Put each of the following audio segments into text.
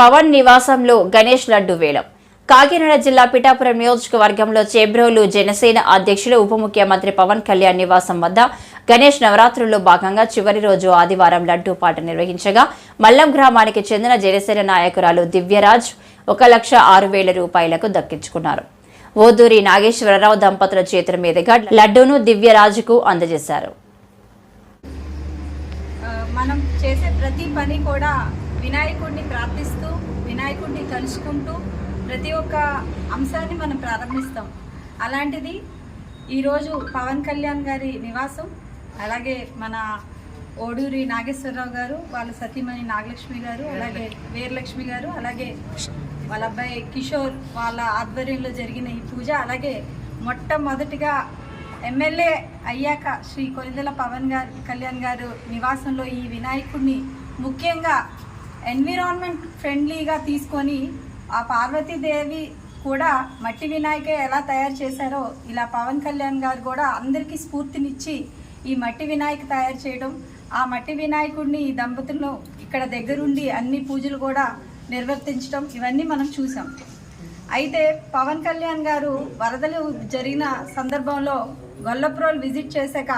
పవన్ నివాసంలో గణేష్ లడ్డు వేలం. కాకినాడ జిల్లా పిఠాపురం నియోజకవర్గంలో చేబ్రోలు జనసేన అధ్యక్షులు ఉప ముఖ్యమంత్రి పవన్ కళ్యాణ్ నివాసం వద్ద గణేష్ నవరాత్రుల్లో భాగంగా చివరి రోజు ఆదివారం లడ్డూ పాట నిర్వహించగా మల్లం గ్రామానికి చెందిన జనసేన నాయకురాలు దివ్యరాజ్ ఒక లక్ష ఆరు వేల రూపాయలకు దక్కించుకున్నారు. ఓదూరి నాగేశ్వరరావు దంపతుల చేతుల మీదుగా లడ్డూను దివ్యరాజుకు అందజేశారు. మనం చేసే ప్రతి పని కూడా వినాయకుడిని ప్రార్థిస్తూ తలుచుకుంటూ ప్రతి ఒక్క అంశాన్ని మనం ప్రారంభిస్తాం. అలాంటిది ఈరోజు పవన్ కళ్యాణ్ గారి నివాసం అలాగే మన ఓడూరి నాగేశ్వరరావు గారు వాళ్ళ సతీమణి నాగలక్ష్మి గారు అలాగే వీరలక్ష్మి గారు అలాగే వాళ్ళ అబ్బాయి కిషోర్ వాళ్ళ ఆధ్వర్యంలో జరిగిన ఈ పూజ అలాగే మొట్టమొదటిగా ఎమ్మెల్యే అయ్యాక శ్రీ కొలిదెల పవన్ గారు కళ్యాణ్ గారు నివాసంలో ఈ వినాయకుడిని ముఖ్యంగా ఎన్విరాన్మెంట్ ఫ్రెండ్లీగా తీసుకొని ఆ పార్వతీదేవి కూడా మట్టి వినాయకే ఎలా తయారు చేశారో ఇలా పవన్ కళ్యాణ్ గారు కూడా అందరికీ స్ఫూర్తినిచ్చి ఈ మట్టి వినాయక తయారు చేయడం ఆ మట్టి వినాయకుడిని ఈ దంపతులను ఇక్కడ దగ్గరుండి అన్ని పూజలు కూడా నిర్వర్తించడం ఇవన్నీ మనం చూసాం. అయితే పవన్ కళ్యాణ్ గారు వరదలు జరిగిన సందర్భంలో గొల్లప్రోలు విజిట్ చేశాక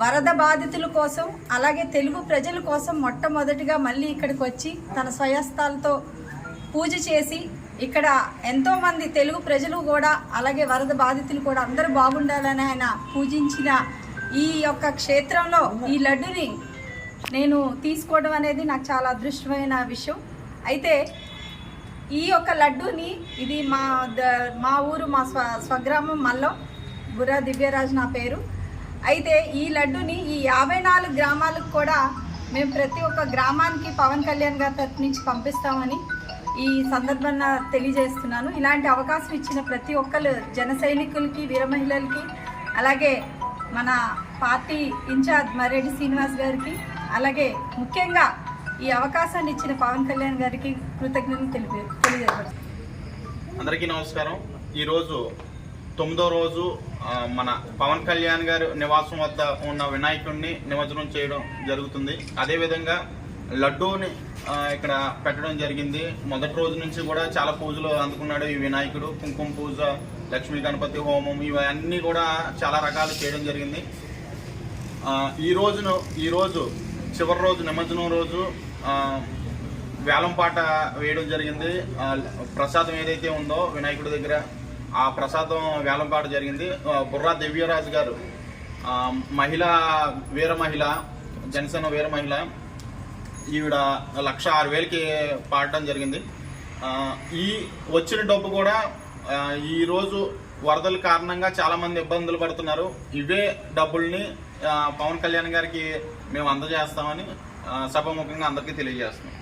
వరద బాధితుల కోసం అలాగే తెలుగు ప్రజల కోసం మొట్టమొదటిగా మళ్ళీ ఇక్కడికి వచ్చి తన స్వయస్తాలతో పూజ చేసి ఇక్కడ ఎంతోమంది తెలుగు ప్రజలు కూడా అలాగే వరద బాధితులు కూడా అందరూ బాగుండాలని ఆయన పూజించిన ఈ యొక్క క్షేత్రంలో ఈ లడ్డుని నేను తీసుకోవడం అనేది నాకు చాలా అదృష్టమైన విషయం. అయితే ఈ యొక్క లడ్డూని ఇది మా ద- మా ఊరు మా స్వ స్వగ్రామం మల్లో బుర్రా దివ్యరాజ్ నా పేరు. అయితే ఈ లడ్డుని ఈ యాభై నాలుగు గ్రామాలకు కూడా మేము ప్రతి ఒక్క గ్రామానికి పవన్ కళ్యాణ్ గారి తరఫు నుంచి పంపిస్తామని ఈ సందర్భంగా తెలియజేస్తున్నాను. ఇలాంటి అవకాశం ఇచ్చిన ప్రతి ఒక్కరు జన సైనికులకి వీర మహిళలకి అలాగే మన పార్టీ ఇన్ఛార్జ్ మర్రెడ్డి శ్రీనివాస్ గారికి అలాగే ముఖ్యంగా ఈ అవకాశాన్ని ఇచ్చిన పవన్ కళ్యాణ్ గారికి కృతజ్ఞతలు తెలిపి తెలియజేయబడుతుంది అందరికీ నమస్కారం. ఈరోజు తొమ్మిదో రోజు మన పవన్ కళ్యాణ్ గారి నివాసం వద్ద ఉన్న వినాయకుడిని నిమజ్జనం చేయడం జరుగుతుంది. అదేవిధంగా లడ్డూని ఇక్కడ పెట్టడం జరిగింది. మొదటి రోజు నుంచి కూడా చాలా పూజలు అందుకున్నాడు ఈ వినాయకుడు. కుంకుమ పూజ లక్ష్మీ గణపతి హోమం ఇవన్నీ కూడా చాలా రకాలు చేయడం జరిగింది. ఈ రోజును ఈ రోజు చివరి రోజు నిమజ్జనం రోజు వేలంపాట వేయడం జరిగింది. ప్రసాదం ఏదైతే ఉందో వినాయకుడి దగ్గర ఆ ప్రసాదం వేలంపాట జరిగింది. బుర్రా దివ్యరాజు గారు మహిళ వీర మహిళ జనసేన వీర మహిళ ఈవిడ లక్ష ఆరు వేలకి పాడటం జరిగింది. ఈ వచ్చిన డబ్బు కూడా ఈరోజు వరదల కారణంగా చాలామంది ఇబ్బందులు పడుతున్నారు. ఇవే డబ్బుల్ని పవన్ కళ్యాణ్ గారికి మేము అందజేస్తామని ఆ, సభాముఖంగా అందరికీ తెలియజేస్తున్నాం.